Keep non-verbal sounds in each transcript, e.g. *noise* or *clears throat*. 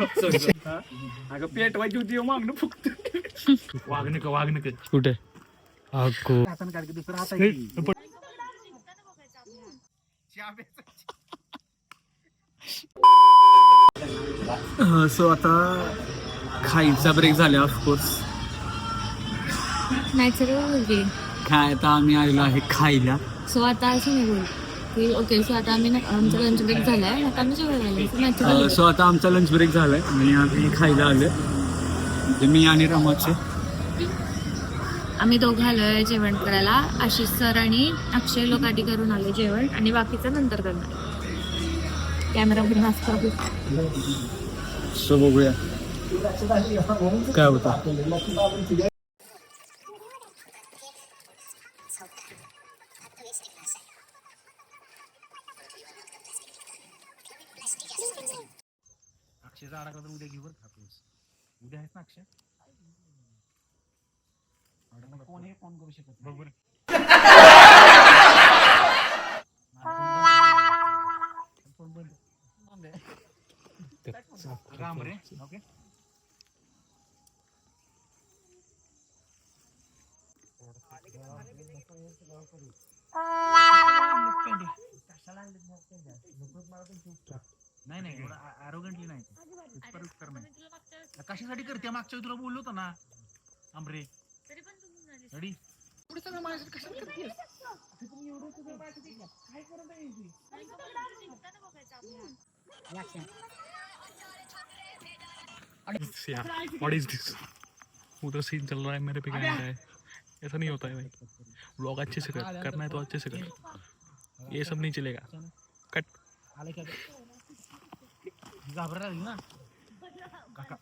अगं पेटवायची होती मागणं फुकत वागणं वागणं कुठे? हातानं काढ की दुसरं हात सो आता खायचा ब्रेक झाला ऑफकोर्स नॅचरल बोलते काय आता आम्ही आलेलो आहे खायला. सो आता असं नाही बोल की ओके सो आता आम्ही आमचा लंच ब्रेक झालाय आता आम्ही जेवायला आलो सो आता आमचा लंच ब्रेक झालाय. आणि आम्ही खायला आलोय. म्हणजे मी आणि रमाचे. आम्ही दोघं आलोय जेवण करायला. आशिष सर आणि अक्षय लोक आधी करून आले जेवण आणि बाकीचं नंतर करणार. कॅमेरा घेऊन असतो सो बघूया. काय होता अक्षयचा अडकला तर उद्या घेऊन खातोस उद्या आहेस ना अक्षय अडकला कोण हे फोन करू शकत बरोबर राम रे ओके नाही नाही एवढं आरोगंटली नाही. कर नाही. कशासाठी करते? मागच्या वेळी तुला बोललो होतो ना. आमरे रेडी सगळं माझ्यासाठी कशाला काय करत आहे व्हाट इज़ दिस उधर सीन चल रहा है मेरे पे क्या है? ऐसा नहीं होता है भाई. ब्लॉग अच्छे से कर करना है तो अच्छे से कर. ये सब नहीं चलेगा. कट आले का ना. काका.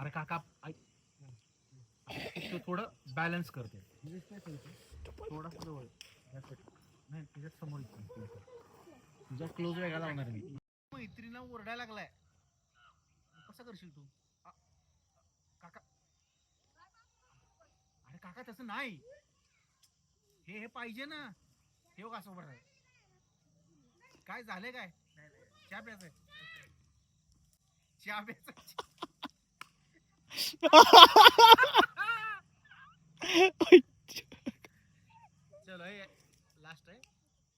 अरे काका ऐक. थोडं बॅलन्स करते. थोडा जवळ That's it. नाही तुझ्या समोर तुझा क्लोज वेगळा लावणार मी मैत्रीला ओरडायला लागलाय. कसं करशील तू? आ- काका. अरे काका तसं नाही. हे हे पाहिजे ना. हे बघ असं उभं काय झालंय काय? चहा प्यायचंय चहा प्यायचं चलो हे लास्ट आहे.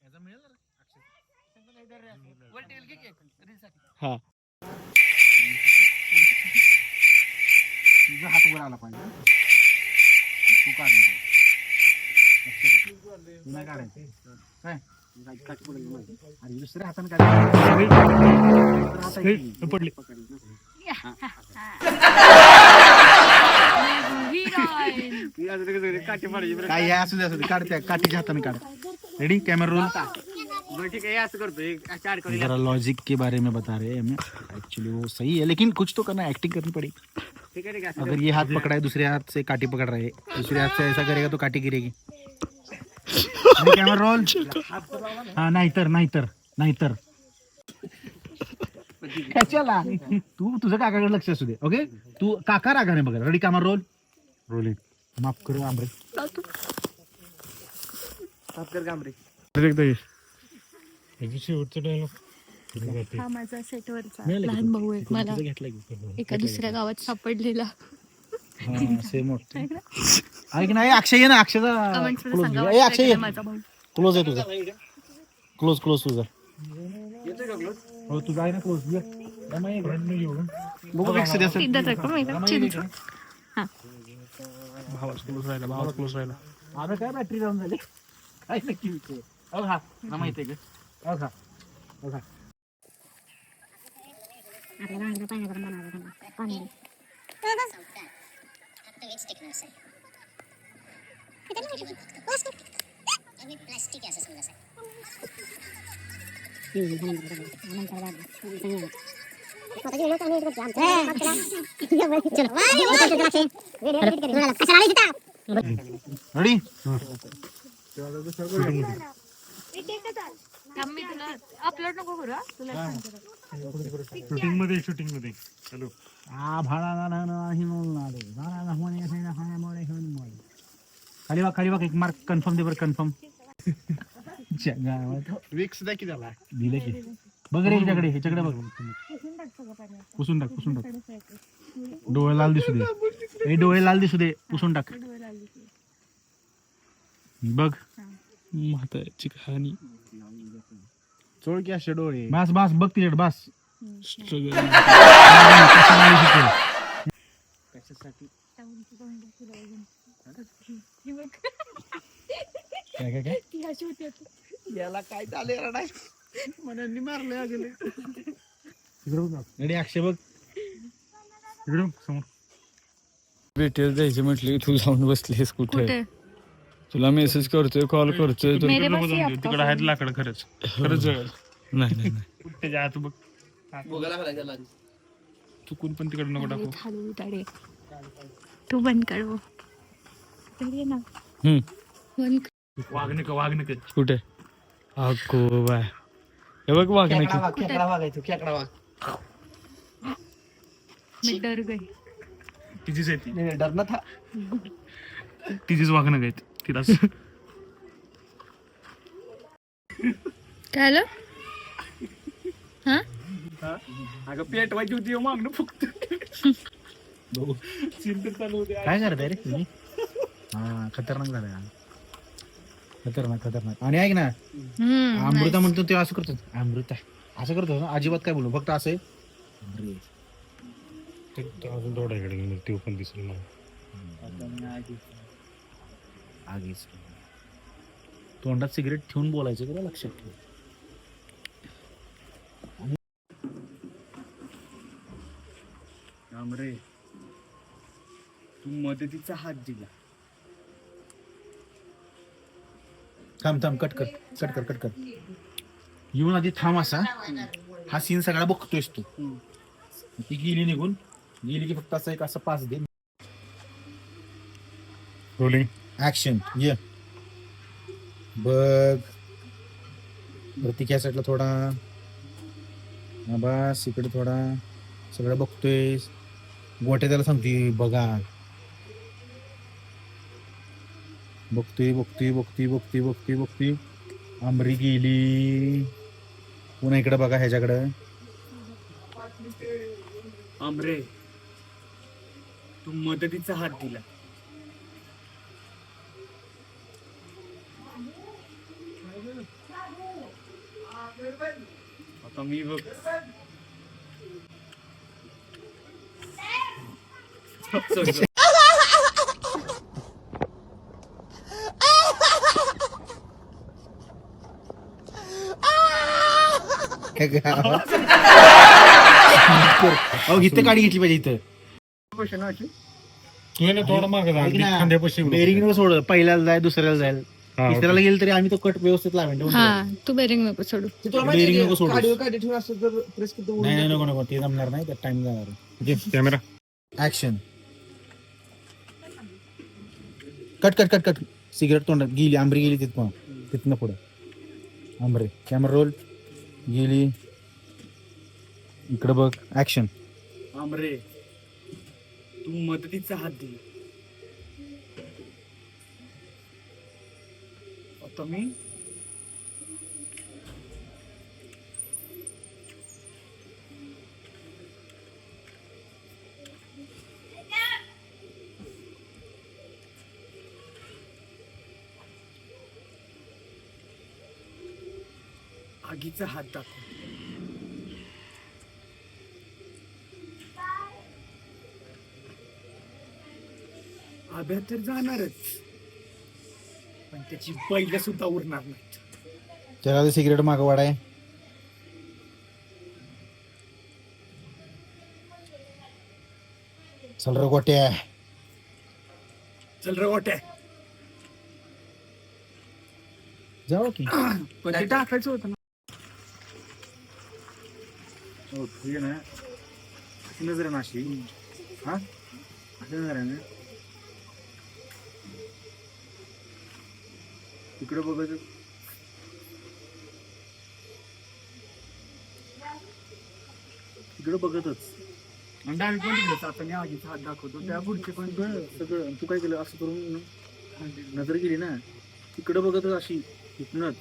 याचा मिळेल ना अक्षय. वर टेल की रीलसाठी. हा. तुझा हात वर आला पाहिजे तू काढलं पाहिजे. लक्षात. तू नाही काढायचं. काय? काठी पडेल माहिती. अरे दुसऱ्या हाताने काढायचं पडली काय असू दे असू दे काढ काठीच्या हाताने काढ रेडी कॅमेरा रोल जरा लॉजिक के बारे में बता रहे हैं हमें। एक्चुअली वो सही है लेकिन कुछ तो करना एक्टिंग करनी पड़ेगी अगर ये हाथ पकड़ा है दूसरे हाथ से काटी पकड़ रहा है दूसरे हाथ से ऐसा करेगा तो काटी गिरेगी। रोल हाँ नाहीतर नाहीतर नाहीतर. चला तू तुझं काकाकडे लक्ष असू दे ओके तू काका रागाने बघा रेडी कॅमेरा रोल रोलिंग माफ करू आमरे माफ कर कामरे हा माझा सेटवरचा लहान भाऊ आहे मला एका दुसऱ्या गावात सापडलेला. सेम ऐक *laughs* ना? अक्षय ना. अक्षयचा क्लोज अक्षय क्लोज आहे तुझा. क्लोज क्लोज तुझा. हो तुझा आहे ना क्लोज हा. भावाच क्लोज राहिला भावाच क्लोज राहिला. आता काय बॅटरी डाऊन झाली? काय नक्की विषय? अहो हा. ना माहिती आहे का? अहो हा. अहो हा. रेडी थांब मी तुला अपलोड नको करू हा? तुला शूटिंगमध्ये शूटिंगमध्ये हॅलो. आ भाडा खाली बघ खाली बघ एक मार्क कन्फर्म दे बरं कन्फर्म विक्स द्या की त्याला. दिले की. बघ रे ह्याच्याकडे ह्याच्याकडे बघ. पुसून टाक पुसून टाक. डोळे लाल दिसू दे. ए डोळे लाल दिसू दे. पुसून टाक. बघ. म्हाताऱ्याची कहाणी. चोळ की असे डोळे? बस बस बघ तिच्याकडे बस. स्ट्रगल काय काय काय? याला काय झाले रडाय? मनांनी मारले रेडी अक्षय बघ. इकडे बघ, समोर. भेटेल जायचं म्हटलं की तू जाऊन बसलीस कुठे? तुला मेसेज करतोय कॉल करतोय मेरे पास. आपका तिकडे आहेत लाकडं खरंच. खरंच जवळ नाही नाही नाही. त्याच्या आत बघ. चुकून पण तिकडे नको टाकू. तू बंद कर वो इधर ये ना. हम्म, बंद कर. वागणं वागणं कुठे? अगो बाय. हे बघ वागणे मैं डर गई तिचीच आहे ती. डरना था. तिचीच वागणं तिलाच काय आलं? हा? अगं पेटवायची होती हो मागणं फक्त. काय करताय रे तुम्ही? हा खतरनाक झालं. खतरनाक खतरनाक. आणि ऐक ना हम्म अमृता म्हणतो ते असं करतो. अमृता असं करतो ना अजिबात काय बोलू फक्त असं आहे. अरे. अजून थोडा इकडे ते पण दिसेल मला. आगीच तोंडात सिगरेट ठेवून बोलायचं का लक्षात ठेव. रे तू मदतीचा हात दिला. थांब थांब कट कर कट कर कट कर. येऊन आधी थांब असा. हा सीन सगळा बघतोयस तू. ती गेली निघून. गेली की फक्त असं एक असं पाच दे. रोलिंग ऍक्शन ये बघ. प्रतीक या साईडला थोडा. बस इकडे थोडा. सगळं बघतोय. गोटे त्याला सांगते बघा. बघतोय बघतोय बघतोय बघतोय बघतोय बघतोय. आंबरी गेली. पुन्हा इकडे बघा ह्याच्याकडं. आमरे तू मदतीचा हात दिला. आता मी बघ. अहो इथं गाडी घेतली पाहिजे इथं तू आहे ना थोडं मागं. बेरिंग सोड पहिल्याला जाय दुसऱ्याला जाईल हा, तिसऱ्याला गेलं तरी आम्ही तो कट व्यवस्थित लावेन हा. तू बेरिंग नको सोडू. बेरिंग नको सोडू नाही नाही नको नको ते जमणार नाही त्यात टाइम जाणार. Okay, camera action cut cut cut cut cigarette तोंडात गेली आंबरी गेली तिथं. तिथनं पुढं. आंबरे. कॅमेरा रोल गेली. इकडं बघ. ऍक्शन आमरे तू मदतीचा हात दिला आता मी. आगीचा हात दाखव. आभ्या तर जाणारच. पण त्याची बैल सुद्धा उरणार नाहीत. त्याला सिगरेट मागं वाढाय चल रे गोट्या चल रे गोट्या जाऊ की. *clears throat* पण ते टाकायचं होतं ना. हो ठीक आहे ना. अशी नजर आहे ना अशी? हा? अशी नजर आहे ना तिकडे बघायचं. तिकडे बघतच. आणि डावी पण तिकडेच आता मी आगीचा हात दाखवतो. त्या पुढचे पण सगळं तू काय केलं? असं करून नजर गेली ना? तिकडे बघतच अशी इथनच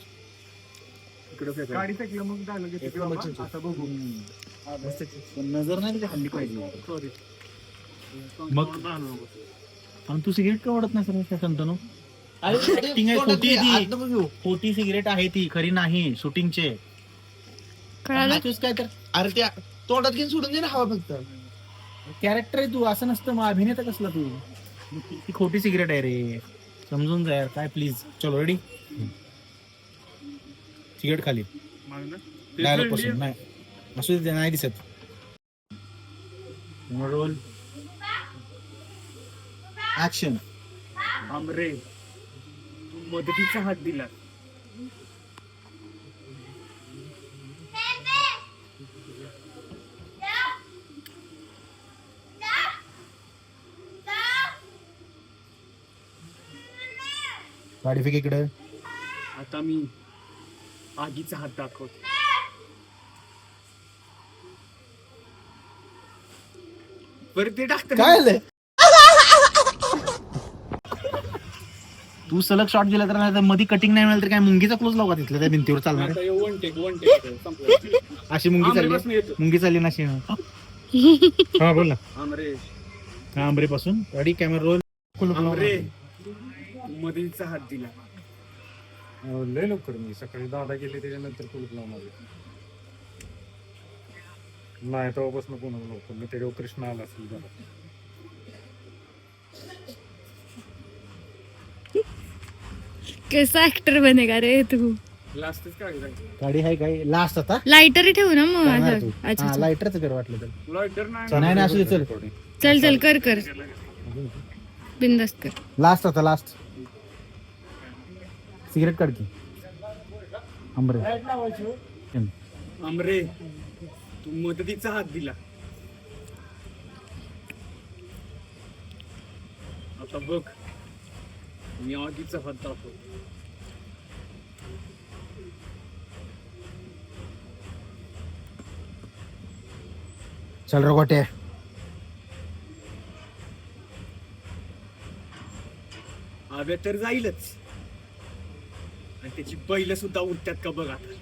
गाडी टाकलं मग झालं की किती बाबा? आता बघू. पण नजर नाही हल्ली पाहिजे. मग आणि तू सिगरेट का ओढत नाही सर? त्या शंतनू? Acting *laughs* आहे, खोटी ती. खोटी सिगरेट आहे ती खरी नाही शूटिंगचे कळालं? काय तर अरे त्या तोंडात घेऊन सोडून दे ना हवा फक्त. कॅरेक्टर आहे तू असं नसतं मग अभिनेता कसला तू? ती खोटी सिगरेट आहे रे. समजून जा यार काय प्लीज चलो रेडी सिगरेट खाली. डायलॉगपासून नाही असू दे नाही दिसत. रोल ऍक्शन आमरे मदतीचा हात दिला. गाडी इकडे. आता मी आगीचा हात दाखवतो. बरं ते टाकतं काय आलंय तू सलग शॉट दिला तर नाही तर मध्ये कटिंग नाही मिळालं तर काय मुंगीचा क्लोज लावा तिथल्या त्या भिंतीवर चालणार? आता वन टेक वन टेक संपलं. अशी मुंगी चालली येतो. मुंगी चालली ना अशी. हा बोल ना. आमरे हा आंबरे पासून गाडी कॅमेरा रोल आमरे मदतीचा हात दिला. लय लवकर मी. सकाळी दादा गेले त्याच्यानंतर कुलूप लावणार नाही तेव्हापासून कोणाला लवकर मी त्याच्यावर कृष्ण आला असेल जरा कैसा ऍक्टर बनेगा रे तू? लास्टच गाडी आहे काय? लास्ट आता? लाइटर ठेवू ना मग? करणार असं. तू. अच्छा अच्छा. लाईटरच कर वाटलं तर. लायटर नाही. नाही नाही असू दे चल. चल चल कर कर. बिंदास्त कर. लास्ट आता लास्ट सिगरेट काढ की. आंबरे आमरे तू मदतीचा हात दिला. आता बघ. हात. दाखवतो चल रे गोटे. आव्या तर जाईलच. आणि त्याची बैल सुद्धा उठतात का बघ आता.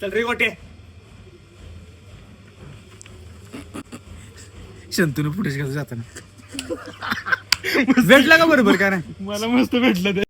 चल रे गोटे. शंतनू पुढे जाताना. भेटला का बरोबर? का नाही. मला मस्त भेटलं ते.